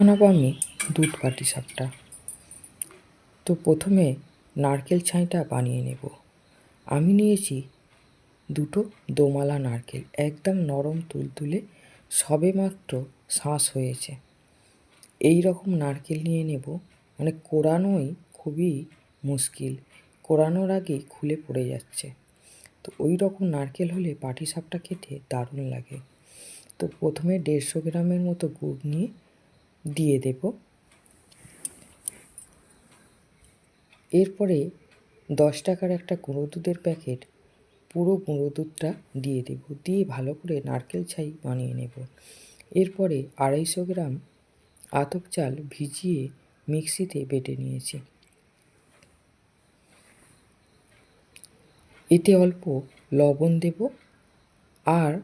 আমি দুধ পাটি সাপটা। তো প্রথমে নারকেল ছাইটা বানিয়ে নেব। আমি নিয়েছি দুটো দোমালা নারকেল, একদম নরম তুলতুলে, সবে মাত্র শাঁস হয়েছে। এই রকম নারকেল নিয়ে নেব মানে কোরানোই খুবই মুশকিল, কোরানোর আগেই খুলে পড়ে যাচ্ছে। তো ওই রকম নারকেল হলে পাটি সাপটা খেতে দারুণ লাগে। তো প্রথমে দেড়শো গ্রামের মতো গুড় নিয়ে দিয়ে দেব। এরপরে দশ টাকার একটা গুঁড়ো দুধের প্যাকেট পুরো গুঁড়ো দুধটা দিয়ে দেব। দিয়ে ভালো করে নারকেল ছাই বানিয়ে নেব। এরপরে আড়াইশো গ্রাম আতপ চাল ভিজিয়ে মিক্সিতে বেটে নিয়েছি। এতে অল্প লবণ দেব আর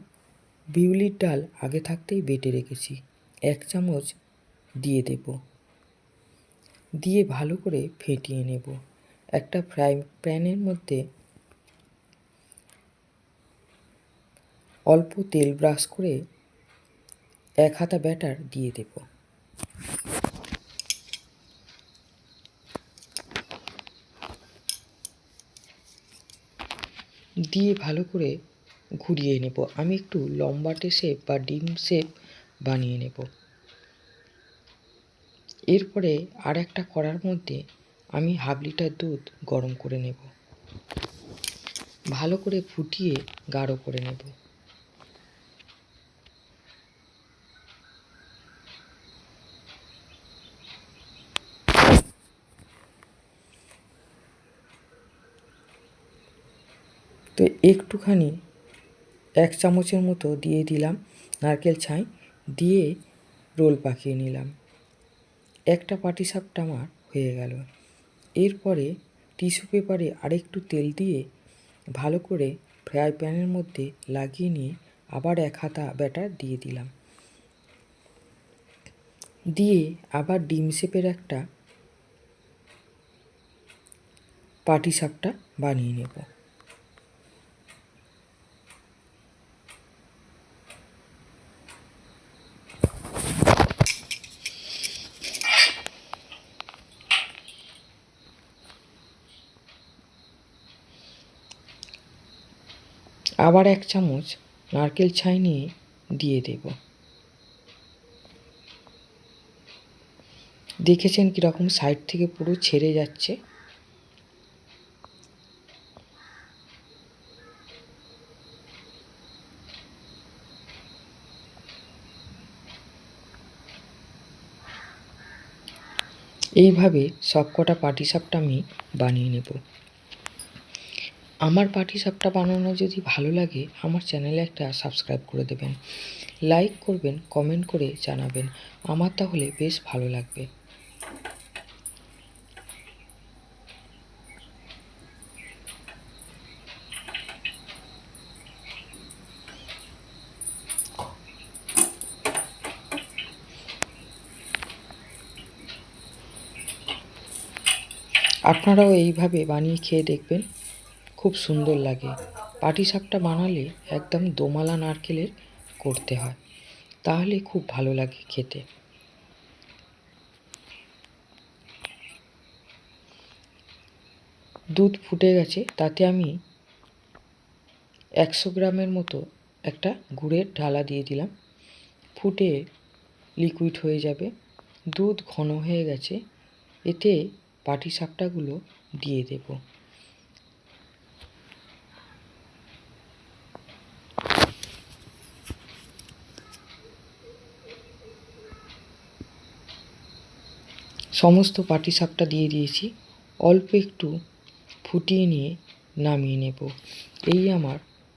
বিউলির ডাল আগে থাকতেই বেটে রেখেছি। এক চামচ দিয়ে দেব। দিয়ে ভালো করে ফেটিয়ে নেব। একটা ফ্রাই প্যানের মধ্যে অল্প তেল ব্রাশ করে এক হাতা ব্যাটার দিয়ে দেব। দিয়ে ভালো করে ঘুরিয়ে নেব। আমি একটু লম্বাটে শেপ বা ডিম শেপ বানিয়ে নেব। এরপরে আর একটা কড়ার মধ্যে আমি হাফ লিটার দুধ গরম করে নেব। ভালো করে ফুটিয়ে গাঢ় করে নেব। তো একটুখানি এক চামচের মতো দিয়ে দিলাম নারকেল ছাই, দিয়ে রোল পাকিয়ে নিলাম। একটা পাটি সাপটা আমার হয়ে গেল। এরপরে টিস্যু পেপারে আরেকটু তেল দিয়ে ভালো করে ফ্রাই প্যানের মধ্যে লাগিয়ে নিয়ে আবার এক হাতা ব্যাটার দিয়ে দিলাম। দিয়ে আবার ডিম শেপের একটা পাটি সাপটা বানিয়ে নেব। আবার এক চামচ নারকেল ছাই নিয়ে দিয়ে দেব। দেখেছেন কীরকম সাইড থেকে পুরো ছেড়ে যাচ্ছে? এইভাবে সবকটা পাটিসাপটা আমি বানিয়ে নেব। আমার পাটিসাপটা বানানো যদি ভালো লাগে, আমার চ্যানেলে একটা সাবস্ক্রাইব করে দেবেন। লাইক করবেন কমেন্ট করে জানাবেন। আমার তাহলে বেশ ভালো লাগবে। আপনারাও এইভাবে বানিয়ে খেয়ে দেখবেন। খুব সুন্দর লাগে। পাটিসাপটা বানালে একদম দোমালা নারকেলের করতে হয়। তাহলে খুব ভালো লাগে খেতে। দুধ ফুটে গেছে, তাতে আমি একশো গ্রামের মতো একটা গুড়ের ঢালা দিয়ে দিলাম। ফুটে লিকুইড হয়ে যাবে। দুধ ঘন হয়ে গেছে। এতে পাটিসাপটাগুলো দিয়ে দেব। সমস্ত পাটিসাপটা দিয়ে দিয়েছি। অল্প একটু ফুটিয়ে নিয়ে নামিয়ে নেব। এই আমার